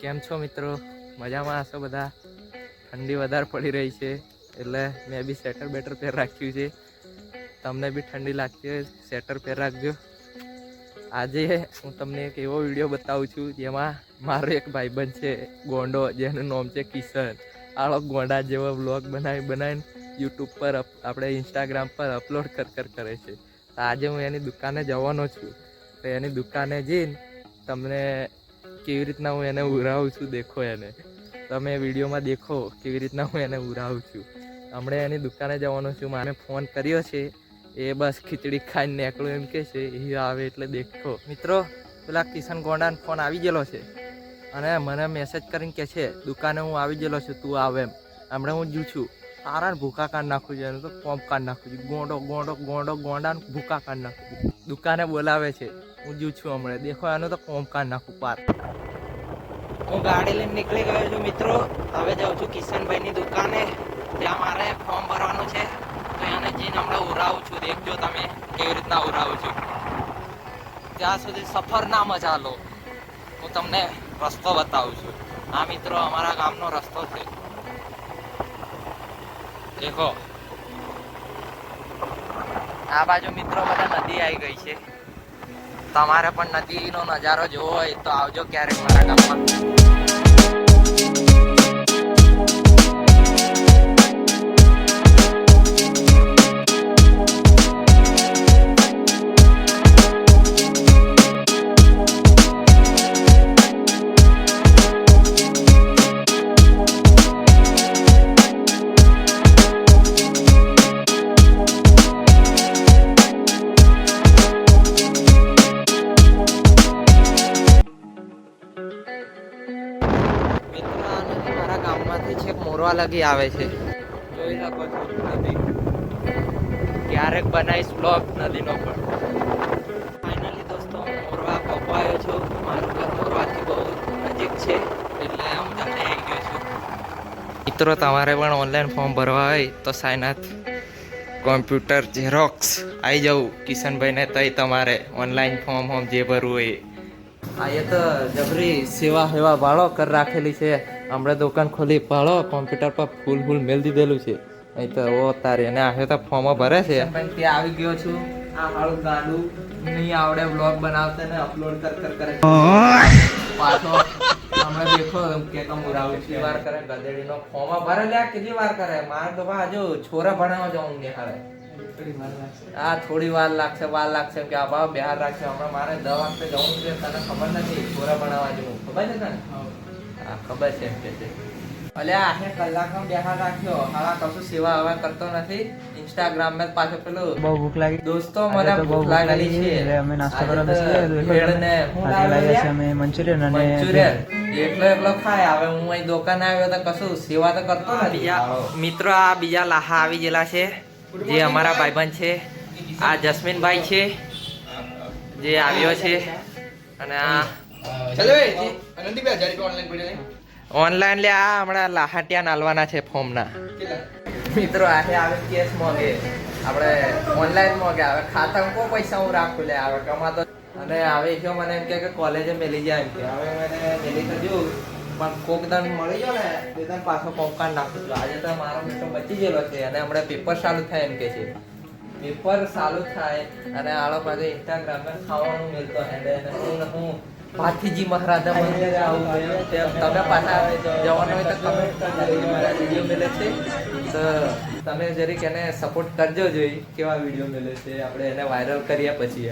કેમ છો મિત્રો? મજામાં હશો બધા? ઠંડી વધારે પડી રહી છે, એટલે મેં બી સ્વેટર બેટર પહેર રાખ્યું છે. તમને બી ઠંડી લાગતી હોય સ્વેટર પહેર રાખજો. આજે હું તમને એક એવો વીડિયો બતાવું છું, જેમાં મારો એક ભાઈબંધ છે, ગોંડો, જેનું નામ છે કિશન. આળો ગોંડા જેવો બ્લોગ બનાવી, બનાવીને યુટ્યુબ પર આપણે ઇન્સ્ટાગ્રામ પર અપલોડ કર કર, કરે છે. તો આજે હું એની દુકાને જવાનો છું. તો એની દુકાને જઈને તમને કેવી રીતના હું એને ઉરાવું છું દેખો એને. તમે વિડીયોમાં દેખો કેવી રીતના હું એને ઉરાવું છું. હમણાં એની દુકાને જવાનો છું, મારે ફોન કર્યો છે. એ બસ ખીચડી ખાઈને નીકળું એમ કે છે, એ આવે એટલે દેખો. મિત્રો, પેલા કિશન ગોંડાનો ફોન આવી ગયેલો છે. અને મને મેસેજ કરીને કહે છે, દુકાને હું આવી ગયેલો છું, તું આવે એમ. હમણાં હું જુ છું. તારા ભૂકા કાઢ નાખું છે, એનું તો કોમ કાઢ નાખું છું. ગોંડો ગોંડો ગોંડો ગોંડા ભૂકા કાઢ નાખું છું. દુકાને બોલાવે છે, હું જુ છું હમણાં. દેખો એનું તો કોમ કાઢ નાખું, પાર. હું ગાડી લઈને નીકળી ગયો છું, મિત્રો. હવે જાઉં છું કિશનભાઈની દુકાને. ત્યાં મારે ફોર્મ ભરવાનું છે. તો એને જઈને હમણાં ઉરાવું છું. દેખજો તમે કેવી રીતના ઉરાવું છું. ત્યાં સુધી સફર ના મજા લો, હું તમને રસ્તો બતાવું છું. આ મિત્રો, અમારા ગામનો રસ્તો છે. દેખો. આ બાજુ મિત્રો બધા નદી આવી ગઈ છે. તમારે પણ નદીનો નજારો જોવો હોય તો આવજો ક્યારેક મારા ગામમાં. ગામમાંથી છેક મોરવા લગી આવે છે. જોઈ શકો છો નદી. ક્યારેક બનાવીશ બ્લોક નદીનો પણ. ફાઇનલી દોસ્તો મોરવા પહોંચવાયો છું મારું ઘર મોરવાથી બહુ નજીક છે એટલે હું તમને આવી ગયો છું. મિત્રો તમારે પણ ઓનલાઈન ફોર્મ ભરવા હોય તો સાયનાથ કોમ્પ્યુટર ઝેરોક્સ આવી જવું કિશનભાઈને તઈ તમારે ઓનલાઈન ફોર્મ ફોર્મ જે ભરવું હોય. આ એ તો જબરી સેવા સેવા ભાળો કર રાખેલી છે. હમણાં દુકાન ખોલી પાડો કોમ્પ્યુટર પર ફૂલ ફૂલ મેલ દીધેલું છે. અહીં તો ઓ તારે એને આ તો ફોર્મ ભરે છે. પણ ત્યાં આવી ગયો છું. આ હાળું ગાડું નહીં આવડે બ્લોગ બનાવતા ને અપલોડ કર કર કરે. પાછો હમણાં દેખો કે કેટલી વાર કરે ગધેડીનો? ફોર્મ ભરે લ્યા કેટલી વાર કરે? મારે તો બા જો છોરા ભણાવવા જવું નિહાળે આ થોડી વાર લાગશે. વાર લાગશે કે આ બિહાર રાખશે. હમણાં મારે દવા વાગતે જવું છે તને ખબર નથી છોરા ભણાવવા જવું. ખબર છે તને? હા. ખબર છે એમ કે છે. અલે આઠે કલાકમાં બિહાર રાખ્યો. હાલા કશું સેવા હવે કરતો નથી. ઇન્સ્ટાગ્રામમાં પાછો પેલો બહુ ભૂખ લાગી. દોસ્તો મને બહુ ભૂખ લાગેલી છે. એટલે અમે નાસ્તો કરવા બેસી છે અમે મંચુરિયન અને એટલો એકલો ખાય. હવે હું અહીં દુકાન આવ્યો તો કશું સેવા તો કરતો નથી. મિત્રો આ બીજા લાહા આવી ગયેલા છે. જે અમારા ભાઈબંધ છે. આ જસ્મીનભાઈ છે. જે આવ્યો છે. અને આ ઓનલાઈન લે આ હમણાં લાહાટિયા નાલવાના છે ફોર્મના. મિત્રો આને આવે કેસ મોગે આપણે ઓનલાઈન મોગે આવે. ખાતામાં કો પૈસા હું રાખું લે આવે કમાતો અને હવે જો મને એમ કે કે કોલેજે મેલી જાય એમ કે. હવે મને મેલી તો જો પણ કોક દાન મળી ગયો ને તે દાન પાછો કોંકાન નાખું છું. આજે તો મારો મિત્ર બચી ગયેલો છે અને હમણાં પેપર ચાલુ થાય એમ કે છે. પેપર ચાલુ થાય અને આળો પાછો ઇન્સ્ટાગ્રામ પર ખાવાનું અને હું હું ભાથીજી મહારાજા મંદિર આવું તેમ પાછા જવાનું હોય તો કમેન્ટ વીડિયો મળે છે. તો તમે જરીક એને સપોર્ટ કરજો જોઈ કેવા વીડિયો મળે છે. આપણે એને વાયરલ કરીએ પછી